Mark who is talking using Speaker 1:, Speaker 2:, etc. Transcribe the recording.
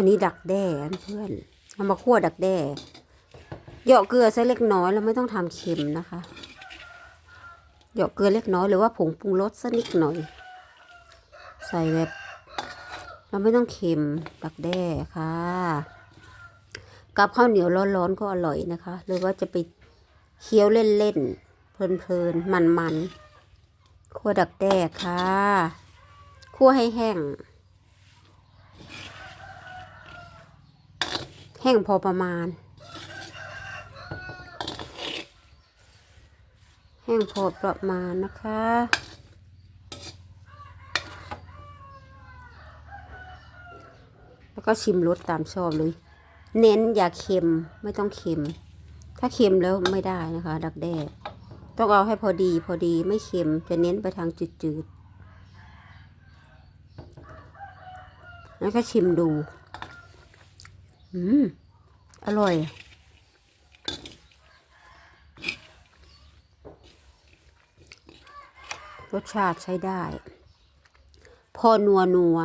Speaker 1: อันนี้ดักแด้เพื่อนเอามาคั่วดักแด้เหยาะเกลือสักเล็กน้อยเราไม่ต้องทำเค็มนะคะเหยาะเกลือเล็กน้อยหรือว่าผงปรุงรสสักนิดหน่อย ใส่แบบ เราไม่ต้องเค็มดักแด้ค่ะกับข้าวเหนียวร้อนๆก็อร่อยนะคะ หรือว่าจะไปเคี้ยวเล่นๆเพลินๆมันๆคั่วดักแด้ค่ะคั่วให้แห้ง ห้งพอประมาณ แห้งพอประมาณนะคะแล้วก็ชิมรสตามชอบเลย เน้นอย่าเค็มไม่ต้องเค็ม ถ้าเค็มแล้วไม่ได้นะคะ ดักแด้ต้องเอาให้พอดีพอดีไม่เค็มจะเน้นไปทางจืดๆแล้วก็ชิมดู อืม อร่อย รสชาติใช้ได้ พอนัวนัว